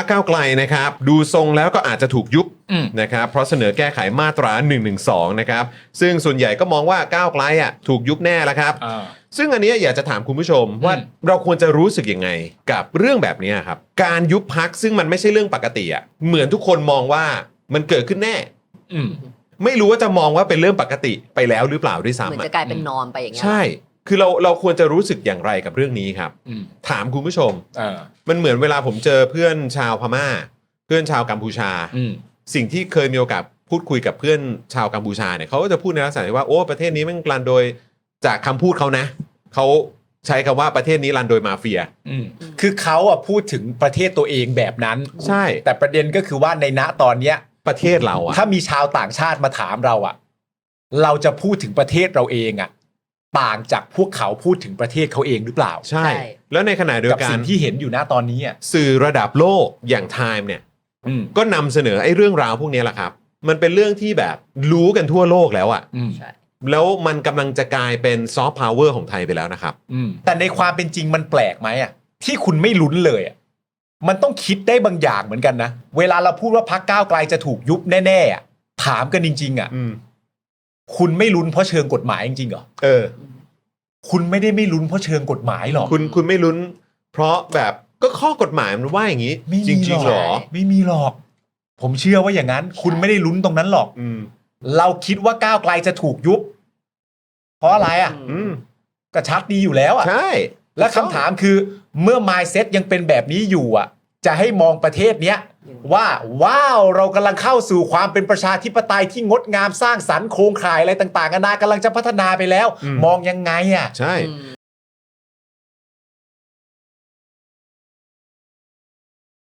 รรคก้าวไกลนะครับ ดูทรงแล้วก็อาจจะถูกยุบอืม นะครับเพราะเสนอแก้ไขมาตรา112นะครับซึ่งส่วนใหญ่ก็มองว่าก้าวไกลอะถูกยุบแน่แล้วครับ อ่า ซึ่งอันเนี้ยอยากจะถามคุณผู้ชมว่าอืม เราควรจะรู้สึกยังไงกับเรื่องแบบเนี้ยครับ การยุบพักซึ่งมันไม่ใช่เรื่องปกติอะเหมือนทุกคนมองว่ามันเกิดขึ้นแน่ อืม ไม่รู้ว่าจะมองว่าเป็นเรื่องปกติไปแล้วหรือเปล่าด้วยเหมือนซ้ำจะอะกลายเป็นนอมไปอย่างเงี้ยใช่ คือเราเราควรจะรู้สึกอย่างไรกับเรื่องนี้ครับ อืมถามคุณผู้ชมอ่ามันเหมือนเวลาผมเจอเพื่อนชาวพม่า เพื่อนชาวกัมพูชา อืม สิ่งที่เคยมีโอกาสพูดคุยกับเพื่อนชาวกัมพูชาเนี่ยเขาก็จะพูดในลักษณะที่ว่าโอ้ประเทศนี้มันรันโดยจากคำพูดเขานะเขาใช้คำว่าประเทศนี้รันโดยมาเฟีย อืมคือเขาอะพูดถึงประเทศตัวเองแบบนั้น ใช่ แต่ประเด็นก็คือว่าในณตอนเนี้ย ประเทศเราอะถ้ามีชาวต่างชาติมาถามเราอะ เราจะพูดถึงประเทศเราเองอะ ต่างจากพวกเขาพูดถึงประเทศเขาเองหรือเปล่า ใช่แล้วในขณะเดียกับวกัสิ่นงที่เห็นอยู่ณตอนนี้อะสื่อระดับโลกอย่าง Time เนี่ย อืมก็นำเสนอไอ้เรื่องราวพวกนี้แหละครับ มันเป็นเรื่องที่แบบรู้กันทั่วโลกแล้วอะอืมใช่ แล้วมันกำลังจะกลายเป็นซอฟต์พาวเวอร์ของไทยไปแล้วนะครับ อืมแต่ในความเป็นจริงมันแปลกไหมอะที่คุณไม่ลุ้นเลยอะมันต้องคิดได้บางอย่างเหมือนกันนะ เวลาเราพูดว่าพักก้าวไกลจะถูกยุบแน่ๆอะถามกันจริงๆอะ อืม คุณไม่ลุ้นเพราะเชิงกฎหมายจริงๆเหรอเออ คุณไม่ได้ไม่ลุ้นเพราะเชิงกฎหมายหรอกคุณคุณไม่ลุ้น เพราะแบบก็ข้อกฎหมายมันว่าอย่างนี้ ไม่จมีริงๆหหรรออไม่มีหรอก ผมเชื่อว่าอย่างนั้น คุณไม่ได้ลุ้นตรงนั้นหรอก อืม เราคิดว่าก้าวไกลจะถูกยุบ เพราะอะไรอะอืมก็ชัดดีอยู่แล้วอะ ใช่และคำถามคือเมื่อ mindset ยังเป็นแบบนี้อยู่อะ จะให้มองประเทศเนี้ยว่าว้าวเรากำลังเข้าสู่ความเป็นประชาธิปไตยที่งดงามสร้างสรรค์โครงข่ายอะไรต่างๆนานากำลังจะพัฒนาไปแล้ว มองยังไงอะใช่อืม